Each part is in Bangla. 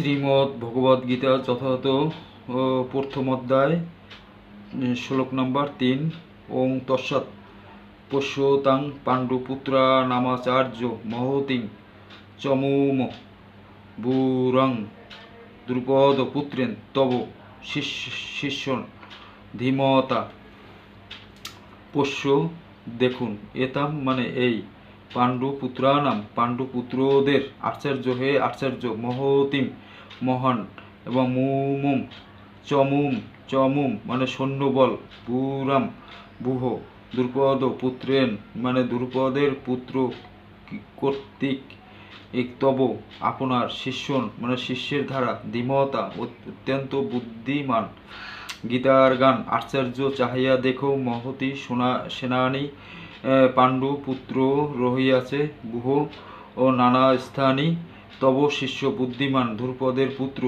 শ্রীমদ্ ভগবদ গীতা যথাযথ প্রথম অধ্যায়, শ্লোক নম্বর তিন, ওং তৎসৎ পশ্যতাং পাণ্ডুপুত্রা নামাচার্য মহতিং চমুম বুরং দ্রুপদ পুত্রেন তব শিষ্য ধীমতা। পোষ্য দেখুন, এতাম মানে এই পাণ্ডু পুত্রানাম পাণ্ডু পুত্রদের আচার্য হে আচার্য মহতিম, মহান এবং মুমুম, চমুম চমুম মানে সৈন্যবল, বুরাম, বুহ, দ্রুপদ পুত্রেন মানে দ্রুপদের পুত্র কর্তৃক তব আপনার শিষ্যন মানে শিষ্যের ধারা ধীমতা অত্যন্ত বুদ্ধিমান। গীতার গান, আশ্চর্য, চাহিয়া দেখো মহতি সোনা, সেনানী পাণ্ডু পুত্র রহিয়াছে গুহ ও নানা স্থানী, তব শিষ্য বুদ্ধিমান ধ্রুপদের পুত্র,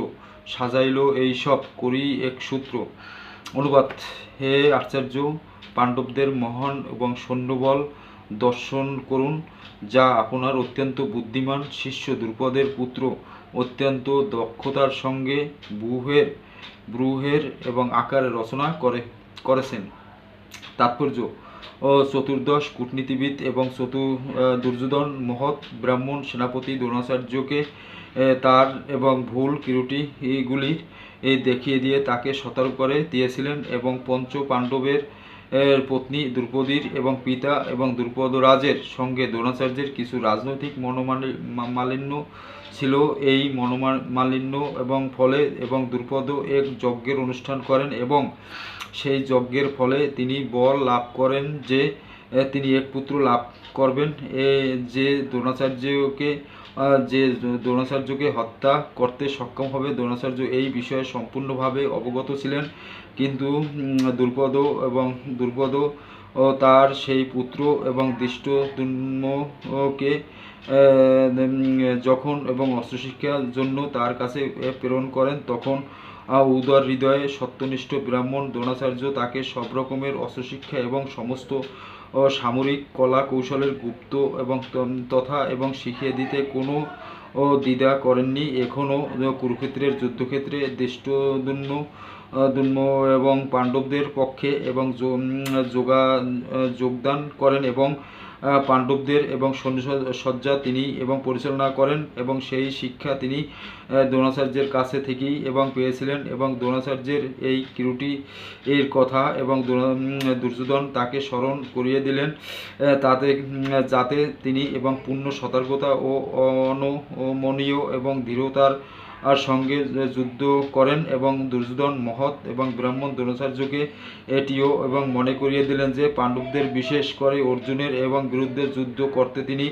সাজাইল এই সব করি এক সূত্র। অনুবাদ, হে আচার্য, পাণ্ডবদের মহান এবং সৈন্যবল দর্শন করুন, যা আপনার অত্যন্ত বুদ্ধিমান শিষ্য দ্রুপদের পুত্র, অত্যন্ত দক্ষতার সঙ্গে বুহের ব্রুহের এবং আকারে রচনা করে, করেছেন। তাৎপর্য ও চতুর্দশ কূটনীতিবিদ এবং চতু দুর্যোধন মহৎ ব্রাহ্মণ সেনাপতি দ্রোণাচার্যকে তার এবং ভুল কিরুটিগুলির দেখিয়ে দিয়ে তাকে সতর্ক করে দিয়েছিলেন এবং পঞ্চ পাণ্ডবের এর পত্নী দ্রৌপদীর এবং পিতা এবং দ্রুপদরাজের সঙ্গে দ্রোণাচার্যের কিছু রাজনৈতিক মনোমালিন্য মালিন্য ছিল। এই মনোমালিন্য এবং ফলে এবং দ্রুপদ এক যজ্ঞের অনুষ্ঠান করেন এবং সেই যজ্ঞের ফলে তিনি বল লাভ করেন যে তিনি এক পুত্র লাভ করবেন। এ যে দ্রোণাচার্যকে যে দ্রোণাচার্যকে হত্যা করতে সক্ষম হবে, দ্রোণাচার্য এই বিষয়ে সম্পূর্ণভাবে অবগত ছিলেন। কিন্তু দ্রুপদ এবং দ্রুপদ ও তার সেই পুত্র এবং দৃষ্ট দৃষ্টদুম্নকে যখন এবং অস্ত্রশিক্ষার জন্য তার কাছে প্রেরণ করেন, তখন উদর হৃদয়ে সত্যনিষ্ঠ ব্রাহ্মণ দ্রোণাচার্য তাকে সব রকমের অস্ত্রশিক্ষা এবং সমস্ত ও সামরিক কলা কৌশলের গুপ্ত এবং তথা এবং শিখিয়ে দিতে কোনো ও দ্বিধা করেননি। এখনও কুরুক্ষেত্রের যুদ্ধক্ষেত্রে দৃষ্টদুন্য দুর্ম এবং পাণ্ডবদের পক্ষে এবং যোগা যোগদান করেন এবং পাণ্ডবদের এবং সজ্জা তিনি এবং পরিচালনা করেন এবং সেই শিক্ষা তিনি দ্রোণাচার্যের কাছে থেকেই এবং পেয়েছিলেন এবং দ্রোণাচার্যের এই কিরুটি এর কথা এবং দুর্যোধন তাকে স্মরণ করিয়ে দিলেন তাতে যাতে তিনি এবং পূর্ণ সতর্কতা ও অনমনীয় এবং দৃঢ়তার আর সঙ্গে যুদ্ধ করেন এবং দুর্যোধন মহৎ এবং ব্রাহ্মণ দ্রোণাচার্যকে এটিও এবং মনে করিয়ে দিলেন যে পাণ্ডবদের বিশেষ করে অর্জুনের এবং বিরুদ্ধে যুদ্ধ করতে তিনি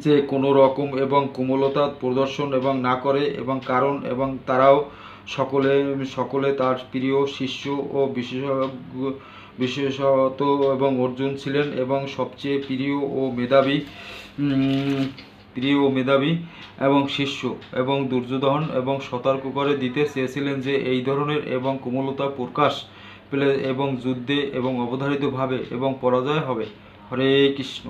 যে কোনো রকম এবং কোমলতা প্রদর্শন এবং না করে এবং কারণ এবং তারাও সকলে সকলে তার প্রিয় শিষ্য ও বিশেষজ্ঞ, বিশেষত এবং অর্জুন ছিলেন এবং সবচেয়ে প্রিয় ও মেধাবী প্রিয় মেধাবী এবং শিষ্য এবং দুর্যোধন এবং সতর্ক করে দিতে চেয়েছিলেন যে এই ধরনের এবং কোমলতা প্রকাশ পেলে এবং যুদ্ধে এবং অবধারিতভাবে এবং পরাজয় হবে। হরে কৃষ্ণ।